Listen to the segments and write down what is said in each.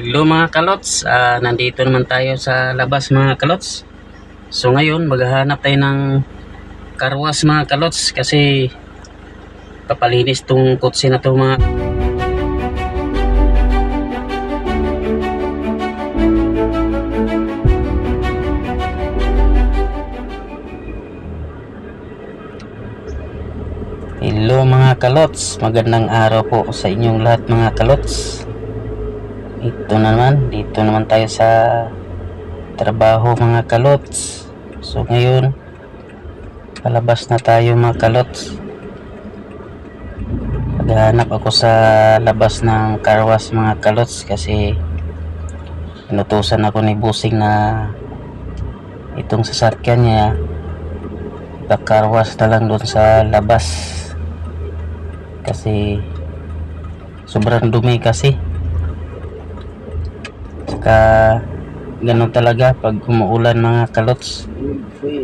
Hello mga kalots, Ah, nandito naman tayo sa labas mga kalots. So ngayon maghahanap tayo ng karwas mga kalots kasi papalinis tong kotse na to mga Hello mga kalots, magandang araw po sa inyong lahat mga kalots. Ito naman, dito naman tayo sa trabaho mga kalots. So ngayon, palabas na tayo mga kalots. Maghanap ako sa labas ng karwas mga kalots kasi inutusan ako ni Busing na itong sasakyan niya ipakarwas na lang doon sa labas kasi sobrang dumi kasi saka ganun talaga pag umuulan mga kalots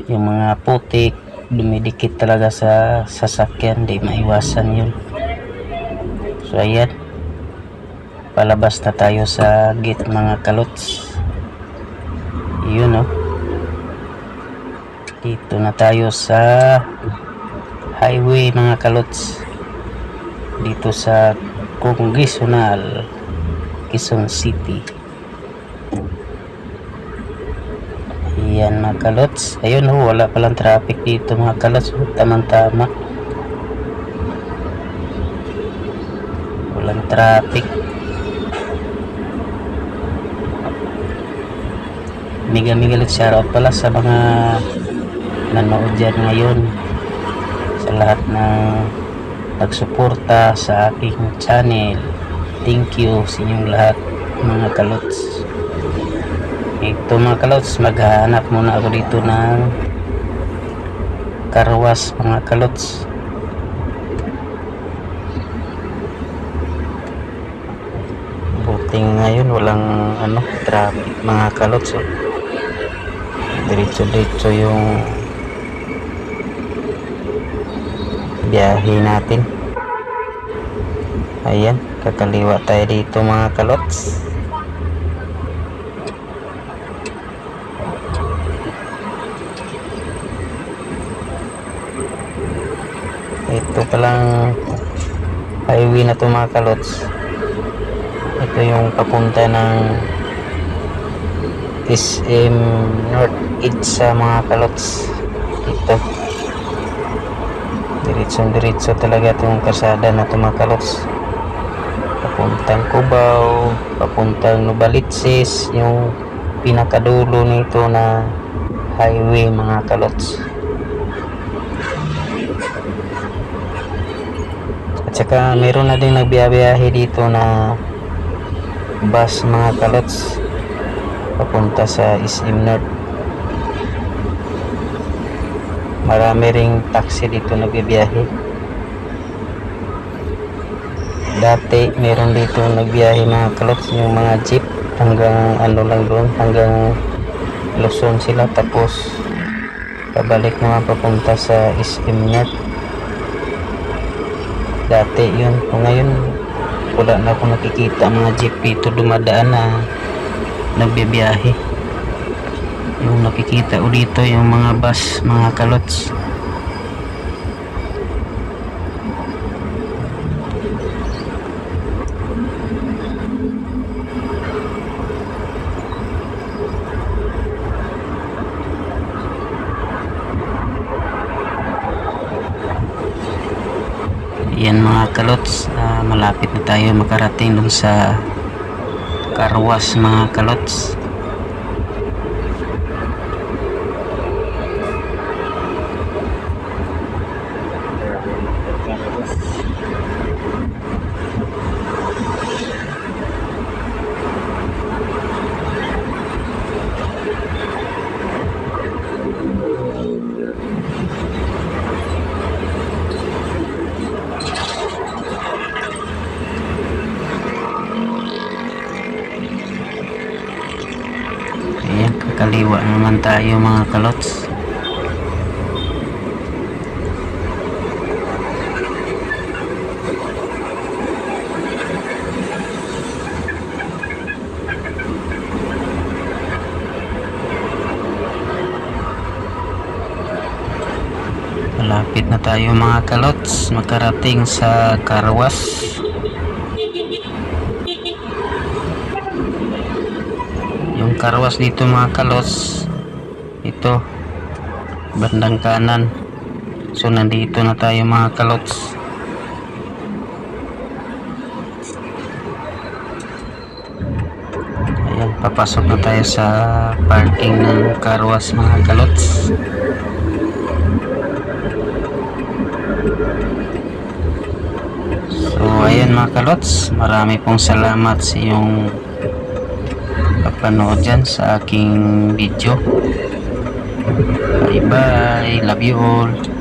yung mga putik dumidikit talaga sa sasakyan di maiwasan yun. So ayan. Palabas na tayo sa gate mga kalots. Yun oh. Dito na tayo sa highway mga kalots. Dito sa Congressional Quezon City Ayan mga kalots. Ayun oh wala palang traffic dito mga kalots. Oh, tamang tama walang traffic. Mega mega lit shoutout pala sa mga nanood dyan ngayon. Sa lahat ng nagsuporta sa aking channel. Thank you sa inyong lahat mga kalots ito mga kalots maghahanap muna ako dito ng karwas mga kalots. Buting ngayon walang ano traffic mga kalots oh. diretso diretso yung biyahe natin. Ayan kakaliwa tayo dito mga kalots ito palang highway na to mga kalots. Ito yung papunta ng SM North East sa mga kalots. Ito. Diretsong diretso talaga itong kasada na itong mga kalots. Papuntang Cubao papuntang Nubalitsis yung pinakadulo nito na highway mga kalots saka meron na din nagbiyabiyahe dito na bus mga kalots papunta sa SM North. Marami ring taxi dito nagbibiyahe. Dati meron dito nagbiyahe mga kalots yung mga jeep hanggang ano lang doon hanggang Luzon sila. Tapos pabalik naman papunta sa SM North dati yun. Kung ngayon wala na akong nakikita. Mga jeep dito dumadaan na nagbibiyahe. Yung nakikita ko dito yung mga bus mga kalots yan mga kalots. Ah, malapit na tayo makarating dun sa karwas mga kalots kaliwa naman tayo mga kalots. Malapit na tayo mga kalots. Makarating sa Carwas Yung Karwas dito mga kalots ito bandang kanan. So nandito na tayo mga kalots. Ayan, papasok na tayo sa parking ng Karwas mga kalots. So, ayan mga kalots, marami pong salamat sa iyong papanood dyan sa aking video. Bye bye, love you all.